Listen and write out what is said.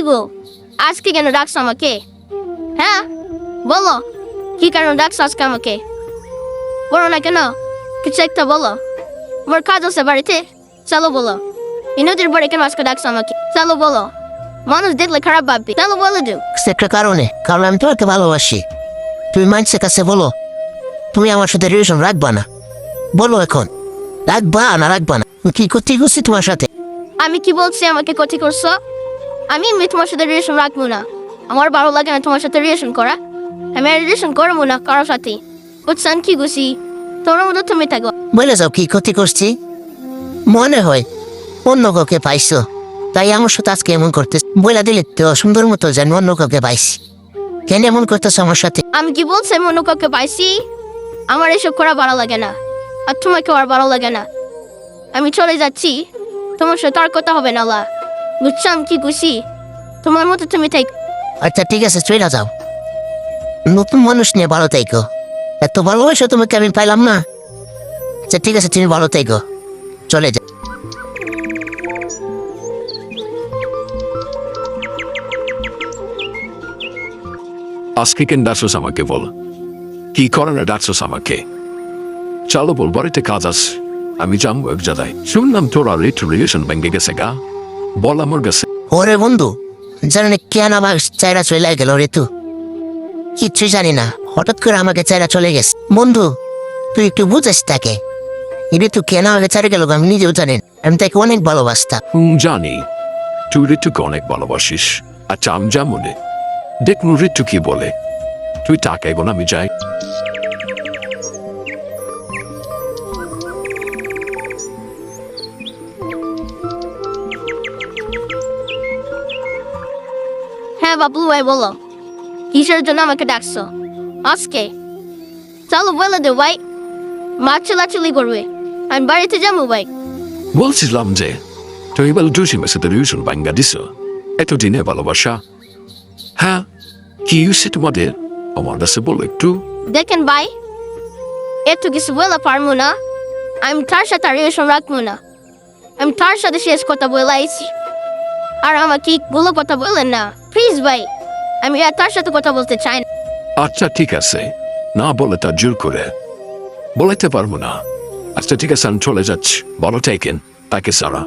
গো? আজকে কেন ডাকছো আমাকে? হ্যাঁ? বলো। কি কারণ ডাকছো আজকে আমাকে? বলো না কেন? কিছু একটা বলো। আমার কাজ আছে বাড়িতে? চলো বলো। এই নদীর বাড়ি কেন আজকে ডাকছো আমাকে? চলো বলো। মানুষ দেখলে খারাপ ভাববে। চলো বলো দিও। একটা কারণে কারণ আমি তোমাকে ভালোবাসি। তুমি মানুষের কাছে বলো। তুমি আমার সাথে রিলেশন রাখবা না। বলো এখন। রাখবা না রাখবা না। কি করতে গেছি তোমার সাথে? আমি কি বলছি আমাকে ক্ষতি করছ? আমি এমনি তোমার সাথে রিলেশন রাখব না। আমার ভালো লাগে না তোমার সাথে রিলেশন করা। আমি রিলেশন করব না কারোর সাথে। বুঝছেন কি গুছি তোমার মতো তুমি থাকো। বলে যাও কি ক্ষতি করছি? মনে হয় অন্য কাউকে পাইছো। তাই আমার সাথে আজকে এমন করতে বলে দিলে তো সুন্দর মতো যেন অন্য কাউকে পাইছি। কেন এমন করতেছো আমার সাথে? আমি কি বলছি আমি অন্য কাউকে পাইছি? আমার এসব করা ভালো লাগে না। আর তোমাকে আর ভালো লাগে না। আমি চলে যাচ্ছি। তোমার সাথে আর কথা হবে না বুঝছাম কি খুশি? তোমার মতো তুমি থাক আচ্ছা ঠিক আছে চলে যাও। নতুন মানুষ নিয়ে ভালো থাইকো। এত ভালোবাসা তোমাকে আমি পাইলাম না। আচ্ছা ঠিক আছে তুমি ভালো থাইকো। চলে যাও আজকে কেন ডাকছস আমাকে বল? কি কারণে ডাকছস আমাকে? চলো বল বাড়িতে কাজ আছে। আমি যাব এক জায়গায়। শুনলাম তোরা রেট রিলেশন ভেঙে গেছে গা। বল আমার কাছে। ওরে বন্ধু জানি না কেন আমার চাইরা চলে গেল রে তু। কিচ্ছুই জানি না হঠাৎ করে আমাকে চাইরা চলে গেছে। বন্ধু তুই একটু বুঝাস তাকে। এটা তুই কেন আমাকে চাইরে গেল আমি নিজেও জানি আমি তাকে অনেক ভালোবাসতাম। জানি। তুই ঋতুকে অনেক ভালোবাসিস। আচ্ছা আমি যেমনে দেখুন ঋতু কি বলে। তুই টাকা এগোন আমি যাই। হ্যাঁ বাবু ভাই বলো কিসের জন্য আমাকে ডাকছো আজকে চলো বলে দেও ভাই মা চিলাচিলি করবে আমি বাড়িতে যাব ভাই বলছিলাম যে তুই এবার জুসিমের সাথে রিলেশন ভাঙ্গা দিস এতদিনে ভালোবাসা হ্যাঁ কি ইউসে তোমাদের আমার কাছে বল একটু দেখেন ভাই এত কিছু বলে পারব না আমি তার সাথে আর রিলেশন রাখব না আমি তার সাথে শেষ কথা বলে আইছি আর আমাকে গুলো কথা বলেন না প্লিজ ভাই, আমি আর তার সাথে কথা বলতে চাই না। আচ্ছা ঠিক আছে। না বলে তা জোর করে। বলাইতে পারব না। আচ্ছা ঠিক আছে, আমি চলে যাচ্ছি। বলো টেকেন তাকে সারা